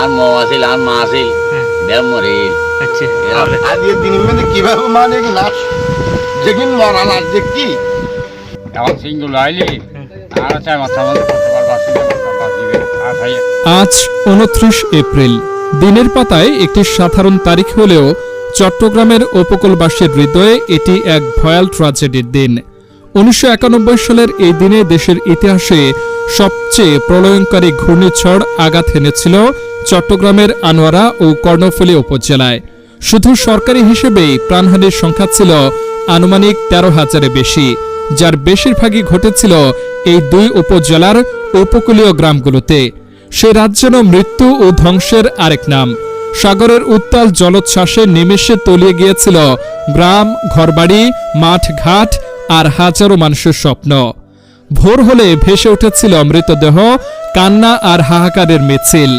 আর মৌ আছিল আর মা আছিল ব্যায়াম মরিল। আচ্ছা। এরা আজকের দিনের মধ্যে কীভাবে মানে লাশ যেদিন মরা লাশ সিঙ্গুল আইলি আর চাই মাথা মধ্যে আজ উনত্রিশ এপ্রিল। দিনের পাতায় একটি সাধারণ তারিখ হলেও চট্টগ্রামের উপকূলবাসীর হৃদয়ে এটি এক ভয়াল ট্র্যাজেডির দিন। উনিশশো একানব্বই সালের এই দিনে দেশের ইতিহাসে সবচেয়ে প্রলয়ঙ্কারী ঘূর্ণিঝড় আঘাত এনেছিল চট্টগ্রামের আনোয়ারা ও কর্ণফুলী উপজেলায়। শুধু সরকারি হিসেবেই প্রাণহানির সংখ্যা ছিল আনুমানিক তেরো হাজারে বেশি। যার বেশিরভাগই ঘটেছিল এই দুই উপজেলার উপকূলীয় গ্রামগুলোতে। সে রাত মৃত্যু ও ধ্বংসের আরেক নাম। সাগরের উত্তাল জলোচ্ছ্বাসে নিমেষে তলিয়ে গিয়েছিল গ্রাম, ঘরবাড়ি মাঠ ঘাট আর হাজারো মানুষের স্বপ্ন। ভোর হলে ভেসে উঠেছিল মৃতদেহ, কান্না আর হাহাকারের মিছিল।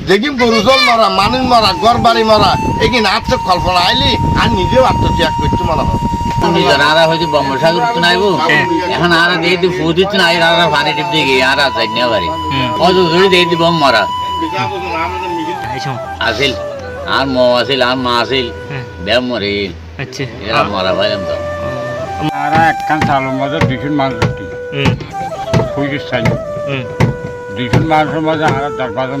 যেদিন গরু জল মরা মানুষ মরা ঘর বাড়ি মরা এগিন আত্ম কল্পনা। আইলি আর নিজেও আত্মত্যাগ করতে মনে হয় দুজন আরা হয়তো বঙ্গোসাগর তো নাইব এখন আরা দিয়ে দি ফু দিচ্ছে না আরা পানি টিপ দিয়ে গিয়ে আর আছে না বাড়ি অত ধরে দিয়ে বম মারা এই আছিল। আর মৌ আছিল আর মা আছিল। হ্যাঁ। ব্যায়াম মরিল আচ্ছা। এরা মরা ভাইলাম তো আর একখান চালের মধ্যে দুইশন মানুষ উঠি হুম চাই হুম মানুষের মধ্যে আর দশ মানুষ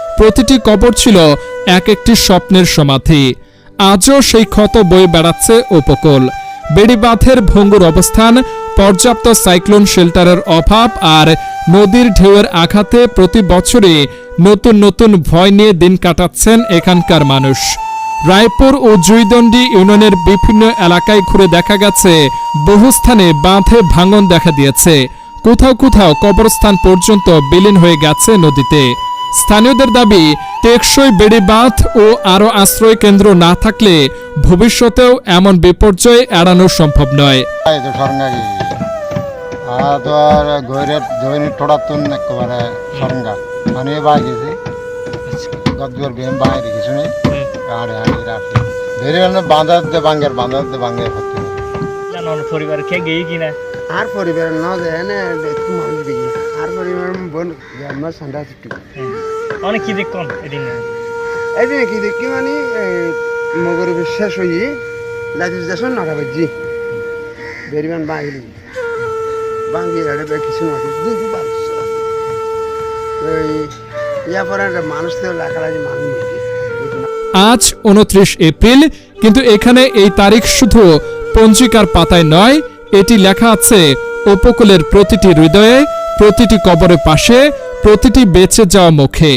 প্রতিটি কবর ছিল এক একটি স্বপ্নের সমাধি। আজও সেই ক্ষত বয়ে বেড়াচ্ছে উপকূল। বেড়িবাঁধের ভঙ্গুর অবস্থান, পর্যাপ্ত সাইক্লোন শেল্টারের অভাব আর নদীর ঢেউয়ের আঘাতে প্রতি বছরে নতুন নতুন ভয় নিয়ে দিন কাটাচ্ছেন এখানকার মানুষ। রায়পুর ও জুইদণ্ডি ইউনিয়নের বিভিন্ন এলাকায় ঘুরে দেখা গেছে, বহু স্থানে বাঁধে ভাঙন দেখা দিয়েছে। কোথাও কোথাও কবরস্থান পর্যন্ত বিলীন হয়ে গেছে নদীতে। স্থানীয়দের দাবি টেকসই বেড়ি বাঁধ ও আরও আশ্রয় কেন্দ্র না থাকলে ভবিষ্যতেও এমন বিপর্যয় এড়ানো সম্ভব নয়। মানে বাঁধাতে বাঙ্গের বাঁধাতে বাঙ্গের ভর্তি। জানো পরিবার কে গিয়ে কিনা? আর পরিবারের ন যায় না একটু মানুষ দেখি আর পরিবারের বোন জন্ম ছুটি অনেক কি দেখ এদিন? এদিন কি দেখি মানে মগর শেষ হয়ে লাইট যাচ্ছেন নটা বাজি। বেরিমান বাঙিলি। আরে কিছু মাটি দেখি ওই ইয়া পরে মানুষ তো লাগালাগি মানুষ আজ উনত্রিশ এপ্রিল কিন্তু এখানে এই তারিখ শুধু পঞ্জিকার পাতায় নয়, এটি লেখা আছে, উপকূলের প্রতিটি হৃদয়ে, প্রতিটি কবরের পাশে, প্রতিটি বেঁচে যাওয়া মুখে।